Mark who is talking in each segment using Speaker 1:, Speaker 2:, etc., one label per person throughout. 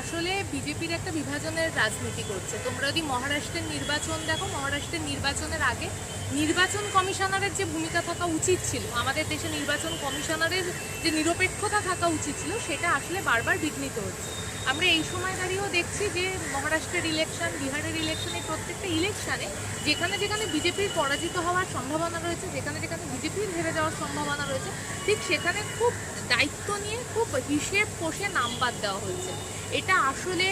Speaker 1: আসলে বিজেপির একটা বিভাজনের রাজনীতি করছে। তোমরা যদি মহারাষ্ট্রের নির্বাচন দেখো, মহারাষ্ট্রের নির্বাচনের আগে নির্বাচন কমিশনারের যে ভূমিকা থাকা উচিত ছিল, আমাদের দেশে নির্বাচন কমিশনারের যে নিরপেক্ষতা থাকা উচিত ছিল, সেটা আসলে বারবার বিঘ্নিত হচ্ছে। আমরা এই সময় দাঁড়িয়েও দেখছি যে মহারাষ্ট্রের ইলেকশন বিহারের ইলেকশন প্রত্যেকটা ইলেকশনে যেখানে যেখানে বিজেপির পরাজিত হওয়ার সম্ভাবনা রয়েছে, যেখানে যেখানে বিজেপির হেরে যাওয়ার সম্ভাবনা রয়েছে, ঠিক সেখানে খুব দায়িত্ব নিয়ে, খুব হিসেব কষে নাম বাদ দেওয়া হয়েছে। এটা আসলে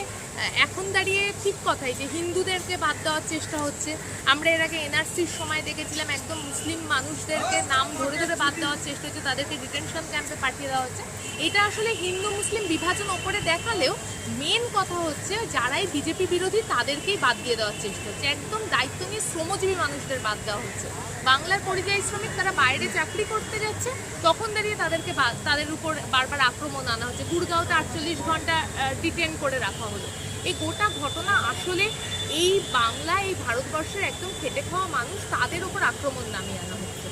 Speaker 1: এখন দাঁড়িয়ে ঠিক কথাই যে হিন্দুদেরকে বাদ দেওয়ার চেষ্টা হচ্ছে। আমরা এর আগে এনআরসির সময় দেখেছিলাম একদম মুসলিম মানুষদেরকে নাম ধরে ধরে বাদ দেওয়ার চেষ্টা হচ্ছে, তাদেরকে ডিটেনশন ক্যাম্পে পাঠিয়ে দেওয়া হচ্ছে। এটা আসলে হিন্দু মুসলিম বিভাজন ওপরে দেখালেও মেন কথা হচ্ছে যারাই বিজেপি বিরোধী তাদেরকেই বাদ দিয়ে দেওয়ার চেষ্টা হচ্ছে। একদম দায়িত্ব নিয়ে শ্রমজীবী মানুষদের বাদ দেওয়া হচ্ছে। বাংলার পরিযায়ী শ্রমিক তারা বাইরে চাকরি করতে যাচ্ছে, তখন দাঁড়িয়ে তাদেরকে তাদের উপর বারবার আক্রমণ আনা হচ্ছে। গুড়গাঁওতে আটচল্লিশ ঘণ্টা ডিটেন করে রাখা হলো। এই গোটা ঘটনা আসলে এই বাংলা এই ভারতবর্ষের একদম খেটে খাওয়া মানুষ, তাদের উপর আক্রমণ নামিয়ে আনা হচ্ছে।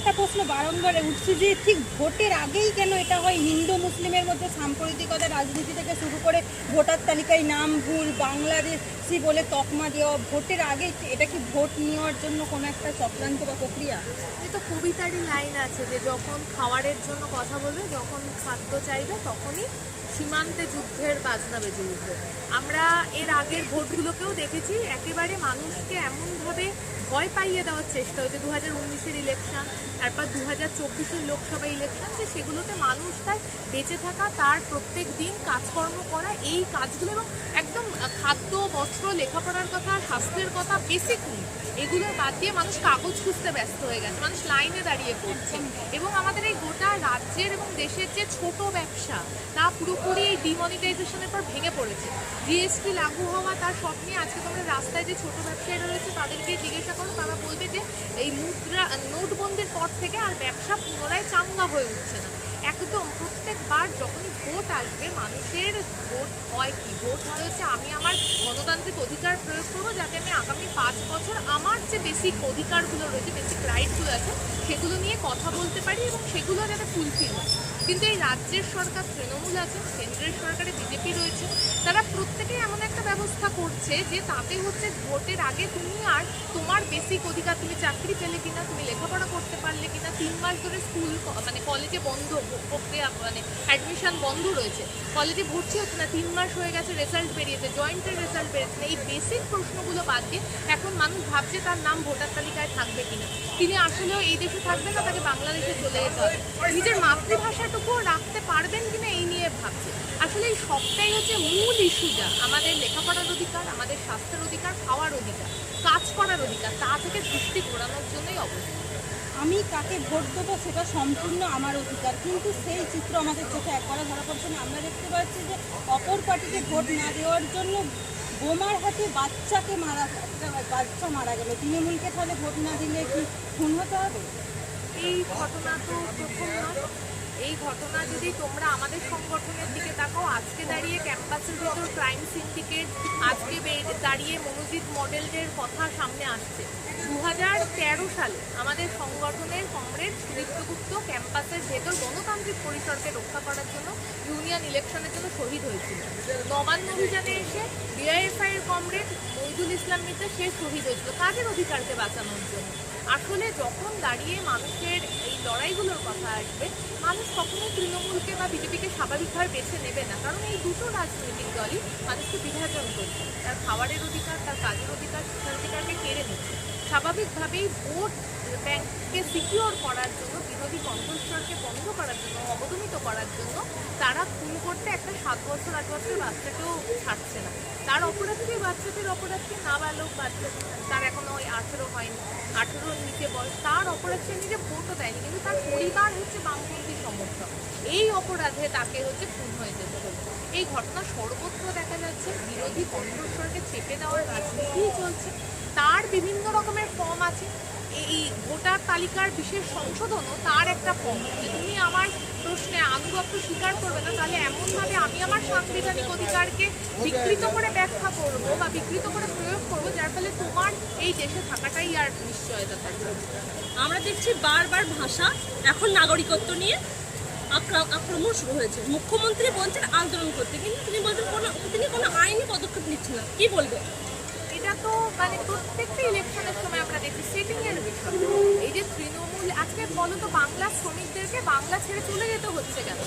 Speaker 2: একটা প্রশ্ন বারংবার উঠছে যে ঠিক ভোটের আগেই কেন এটা হয় হিন্দু মুসলিমের মধ্যে সাম্প্রতিকতা রাজনীতি থেকে শুরু করে ভোটার তালিকায় নাম, ভুল, বাংলাদেশি বলে তকমা দেওয়া, ভোটের আগে এটা কি ভোট নেওয়ার জন্য কোনো একটা চক্রান্ত বা প্রক্রিয়া?
Speaker 1: তো কবিতারই লাইন আছে যে যখন খাওয়ারের জন্য কথা বলবে, যখন খাদ্য চাইবে, তখনই সীমান্তে যুদ্ধের বাজনা বেজে উঠবে। আমরা এর আগের ভোটগুলোকেও দেখেছি, একেবারে মানুষকে এমনভাবে ভয় পাইয়ে দেওয়ার চেষ্টা হয়েছে। দু হাজার উনিশের ইলেকশন তারপর দু হাজার চব্বিশের লোকসভা ইলেকশন যে সেগুলোতে মানুষ তার বেঁচে থাকা তার প্রত্যেক দিন কাজকর্ম করা এই কাজগুলো এবং একদম খাদ্য বস্ত্র লেখাপড়ার কথা স্বাস্থ্যের কথা বেসিক এগুলো বাদ দিয়ে মানুষ কাগজ খুঁজতে ব্যস্ত হয়ে গেছে। মানুষ লাইনে দাঁড়িয়ে পড়ছে। এবং আমাদের এই গোটা রাজ্যের এবং দেশের যে ছোট ব্যবসা তা পুরোপুরি এই ডিমনিটাইজেশনের পর ভেঙে পড়েছে। জিএসটি লাগু হওয়া তার সব নিয়ে আজকে তোমরা রাস্তায় যে ছোট ব্যবসায়ীরা রয়েছে তাদেরকে জিজ্ঞাসা করো তারা বলবে যে এই মুদ্রা, নোটবন্দির পর থেকে আর ব্যবসা পুনরায় চাঙ্গা হয়ে উঠছে না। একদম প্রত্যেকবার যখনই ভোট আসবে, মানুষের ভোট হয় কি? ভোট হয় হচ্ছে আমি আমার গণতান্ত্রিক অধিকার প্রয়োগ করব যাতে আমি আগামী পাঁচ বছর আমার যে বেসিক অধিকারগুলো রয়েছে বেসিক রাইটগুলো আছে, সেগুলো নিয়ে কথা বলতে পারি এবং সেগুলো যাতে ফুলফিল হয়। কিন্তু এই রাজ্যের সরকার, তৃণমূল আছে, কেন্দ্রের সরকারে বিজেপি রয়েছে, তারা প্রত্যেকেই এমন একটা ব্যবস্থা করছে যে তাতে হচ্ছে ভোটের আগে তুমি আর তোমার বেসিক অধিকার, তুমি চাকরি পেলে কিনা, তুমি লেখাপড়া করতে পারলে কিনা, তিন মাস ধরে স্কুল মানে কলেজে বন্ধ প্রক্রিয়া মানে অ্যাডমিশন বন্ধ রয়েছে। কলেজে ভর্তি হচ্ছে না, তিন মাস হয়ে গেছে রেজাল্ট বেরিয়েছে জয়েন্টের রেজাল্ট বেরিয়েছে না। এই বেসিক প্রশ্নগুলো বাদ দিয়ে এখন মানুষ ভাবছে তার নাম ভোটার তালিকায় থাকবে কিনা। তিনি আসলেও এই দেশে থাকবেন না, তাকে বাংলাদেশে চলে যেতে হবে। নিজের মাতৃভাষাটুকুও রাখতে পারবেন কিনা এই নিয়ে ভাবছে। আসলে এই সবটাই হচ্ছে মূল ইস্যুটা। আমাদের লেখাপড়ার অধিকার আমাদের স্বাস্থ্যের অধিকার খাওয়ার অধিকার কাজ করার অধিকার তা থেকে দৃষ্টি ঘোরানোর জন্যই অবস্থা
Speaker 2: আমি কাকে ভোট দেবো সেটা সম্পূর্ণ আমার অধিকার। কিন্তু সেই চিত্র আমাদের চোখে একবারে ধরা পড়ছে না। আমরা দেখতে পাচ্ছি যে অপর পার্টিকে ভোট না দেওয়ার জন্য বোমার হাতে বাচ্চাকে মারা বাচ্চা মারা গেল। তৃণমূলকে তাহলে ভোট না দিলে কি খুন হতে হবে?
Speaker 1: এই ঘটনা তো প্রথম এই ঘটনা যদি তোমরা আমাদের সংগঠনের দিকে তাকাও, আজকে দাঁড়িয়ে ক্যাম্পাসের ভিতর ক্রাইম সিন্ডিকেট, আজকে দাঁড়িয়ে মনোজিৎ মডেলদের কথা সামনে আসছে। দু হাজার তেরো সালে আমাদের সংগঠনের কমরেড সুদীপ্তগুপ্ত ক্যাম্পাসের ভেতর গণতান্ত্রিক পরিসরকে রক্ষা করার জন্য, ইউনিয়ন ইলেকশনের জন্য শহীদ হয়েছিল। নবান্ন অভিযানে এসে ডিআইএফআই এর মহিদুল ইসলাম মিত্র সে শহীদ হয়েছিল। তাদের অধিকারকে বাঁচানোর জন্য। আসলে যখন দাঁড়িয়ে মানুষের লড়াইগুলোর কথা আসবে, মানুষ কখনোই তৃণমূলকে বা বিজেপিকে স্বাভাবিকভাবে বেছে নেবে না। কারণ এই দুটো রাজনৈতিক দলই মানুষকে বিভাজন করছে। তার খাওয়ারের অধিকার, তার কাজের অধিকার, শিক্ষার অধিকারকে কেড়ে নিচ্ছে। স্বাভাবিকভাবেই ভোট ব্যাংককে সিকিওর করার জন্য, বিরোধী কণ্ঠস্বরকে বন্ধ করার জন্য, অবদমিত করার জন্য, তারা খুন করতে একটা সাত বছর, আট বছরের বাচ্চাকেও ছাড়ছে না। তার অপরাধকে বাচ্চাদের অপরাধকে না নাবালক বাচ্চা তার এখনও ওই আঠেরো হয়নি, আঠেরোর নিচে বয়স, তার অপরাধ সে নিজে ভোটও দেয়নি, কিন্তু তার পরিবার হচ্ছে বামপন্থী সমর্থক। এই অপরাধে তাকে হচ্ছে খুন হয়ে যেতে হচ্ছে এই ঘটনা সর্বত্র দেখা যাচ্ছে, বিরোধী কণ্ঠস্বরকে চেপে দেওয়ার রাজনীতিই চলছে। তার বিভিন্ন রকমের ফর্ম আছে। এই ভোটার তালিকার বিশেষ সংশোধনও তার একটা ফর্ম যে তুমি আমার প্রশ্নে আনুগত্য স্বীকার করবে না, তাহলে এমনভাবে আমি আমার সাংবিধানিক অধিকারকে বিকৃত করে ব্যাখ্যা করব বা বিকৃত করে প্রয়োগ করব, যার ফলে তোমার এই দেশে থাকাটাই আর নিশ্চয়তা থাকবে।
Speaker 3: আমরা দেখছি বারবার ভাষা, এখন নাগরিকত্ব নিয়ে আক্রা- আক্রমণ শুরু হয়েছে। মুখ্যমন্ত্রী বলছেন আন্দোলন করতে, কিন্তু তিনি বলছেন কোনো তিনি কোনো আইনি পদক্ষেপ নিচ্ছে না। কি বলবে?
Speaker 1: তো মানে প্রত্যেকটা ইলেকশনের সময় আমরা দেখি সেটিং এর এই যে তৃণমূল, আজকে বলতো বাংলা শ্রমিকদেরকে বাংলা ছেড়ে চলে যেতে হচ্ছে কেন?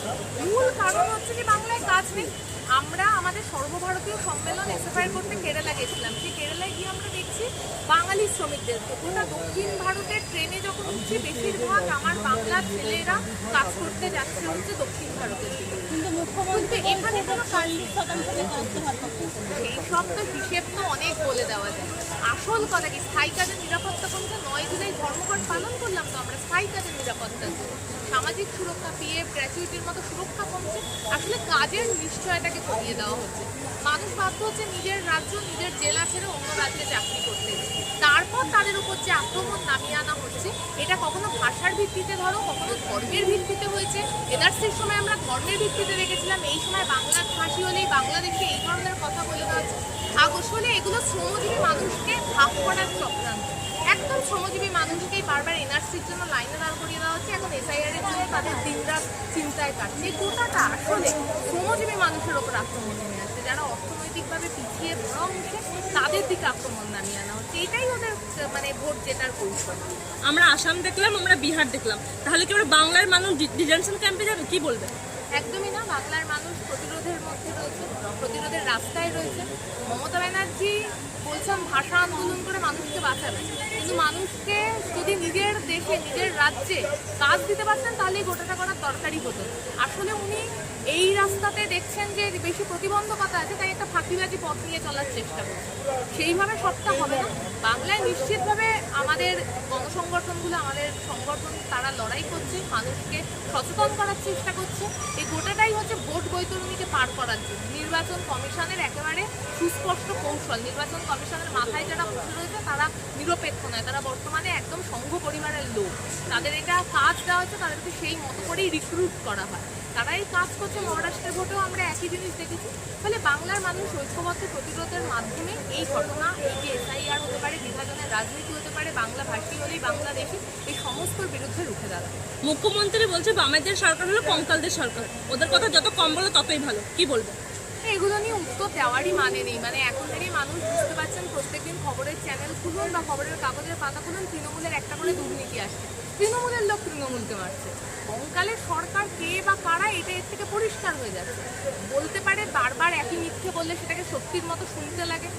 Speaker 1: মূল কারণ হচ্ছে যে বাংলায় কাজ নেই। আমরা আমাদের সর্বভারতীয় সম্মেলন এসএফআই করতে কেরালা গেছিলাম। সেই কেরালায় গিয়ে আমরা দেখছি বাঙালি শ্রমিকদের গোটা দক্ষিণ ভারতের ট্রেনে যখন উঠছি বেশিরভাগ আমার বাংলার ছেলেরা কাজ করতে যাচ্ছে হচ্ছে দক্ষিণ ভারতের
Speaker 2: কিন্তু মুখ্যমন্ত্রী
Speaker 1: এখানে কোনো
Speaker 2: চল্লিশ শতাংশ
Speaker 1: সব তো হিসেব তো অনেক বলে দেওয়া যায়। আসল কথা কি? স্থায়ী কাজের নিরাপত্তা কমছে নয় জুলাই ধর্মঘট পালন করলাম তো আমরা স্থায়ী কাজের নিরাপত্তার জন্য সামাজিক সুরক্ষা পিএফ গ্র্যাচুইটির মতো সুরক্ষা কমছে। আসলে কাজের নিশ্চয়তাকে কমিয়ে দেওয়া হচ্ছে। মানুষ বাধ্য হচ্ছে নিজের রাজ্য, নিজের জেলা ছেড়ে অন্য রাজ্যে চাকরি করতে। তারপর তাদের উপর যে আক্রমণ নামিয়ে আনা হচ্ছে, এটা কখনো ভাষার ভিত্তিতে ধরো, কখনো ধর্মের ভিত্তিতে হয়েছে। এনআরসির সময় আমরা ধর্মের ভিত্তিতে দেখেছিলাম, এই সময় বাংলা ভাষী হলেই বাংলাদেশে এই ধরনের কথা বলে দেওয়া হচ্ছে। আসলে এগুলো শ্রমজীবী মানুষকে ভাগ করার চক্রান্ত। মানুষকেই বারবার এনআরসির জন্য লাইনে দাঁড় করিয়ে দেওয়া হচ্ছে। এখন এসআইআর এর জন্য তাদের দিনরাত চিন্তায় কাটছে। এই গোটাটা আসলে শ্রমজীবী মানুষের ওপর আক্রমণ নেমে আসছে। যারা অর্থনৈতিকভাবে পিছিয়ে বড় অংশে তাদের দিকে আক্রমণ নামিয়ে আনা হচ্ছে। এটাই ওদের মানে ভোট জেতার কৌশল।
Speaker 3: আমরা আসাম দেখলাম আমরা বিহার দেখলাম। তাহলে কি ওরা বাংলার মানুষ ডিটেনশন ক্যাম্পে যাবে? কি বলবে?
Speaker 1: একদমই না। বাংলার মানুষ প্রতিরোধের মধ্যে রয়েছে প্রতিরোধের রাস্তায় রয়েছে। মমতা ব্যানার্জি বলছেন, ভাষা আন্দোলন করে মানুষকে বাঁচাবে। কিন্তু মানুষকে যদি নিজের দেশে, নিজের রাজ্যে কাজ দিতে পারতেন, তাহলে গোটাটা করার দরকারই হতো। আসলে উনি এই রাস্তাতে দেখছেন যে বেশি প্রতিবন্ধকতা আছে, তাই একটা ফাঁকিবাজি পথ নিয়ে চলার চেষ্টা করছেন সেইভাবে সবটা হবে না। বাংলায় নিশ্চিতভাবে আমাদের গণসংগঠনগুলো, আমাদের সংগঠন, তারা লড়াই করছে, মানুষকে সচেতন করার চেষ্টা করছে। এই গোটাটাই হচ্ছে ভোট বৈতরণীকে পার করার জন্য। নির্বাচন কমিশনের একেবারে সুস্পষ্ট কৌশল। নির্বাচন কমিশনের মাথায় যারা বসে রয়েছে, তারা নিরপেক্ষ নয়। তারা বর্তমানে একদম সংঘ পরিবারের লোক। তাদের এটা কাজ দেওয়া হচ্ছে তাদেরকে সেই মতো করেই রিক্রুট করা হয়। তারা এই কাজ করছে মহারাষ্ট্রের ভোটেও আমরা একই জিনিস দেখেছি। ফলে বাংলার মানুষ ঐক্যবদ্ধ প্রতিরোধের মাধ্যমে এই ঘটনা, এই যে এসআইআর হতে পারে বিভাজনের রাজনীতি হতে পারে, বাংলা ভাষী হলেই বাংলাদেশি, এই সমস্তর বিরুদ্ধে রুখে দাঁড়াবে
Speaker 3: মুখ্যমন্ত্রী বলছে, বামেদের সরকার হলো কঙ্কালদের সরকার। ওদের কথা যত কম বলো ততই ভালো। কি বলবে?
Speaker 1: এগুলো নিয়ে উত্তর দেওয়ারই মানে নেই। মানে এখনকারই মানুষ বুঝতে পারছেন, প্রত্যেকদিন খবরের চ্যানেল খুলুন বা খবরের কাগজের পাতা খুলুন, তৃণমূলের একটা করে দুর্নীতি আসছে। তৃণমূলের লোক তৃণমূলকে মারছে। কঙ্কালের সরকার কে বা কারা, এটা এর থেকে পরিষ্কার হয়ে যাচ্ছে। বলতে পারে বারবার একই মিথ্যে বললে সেটাকে সত্যির মতো শুনতে লাগে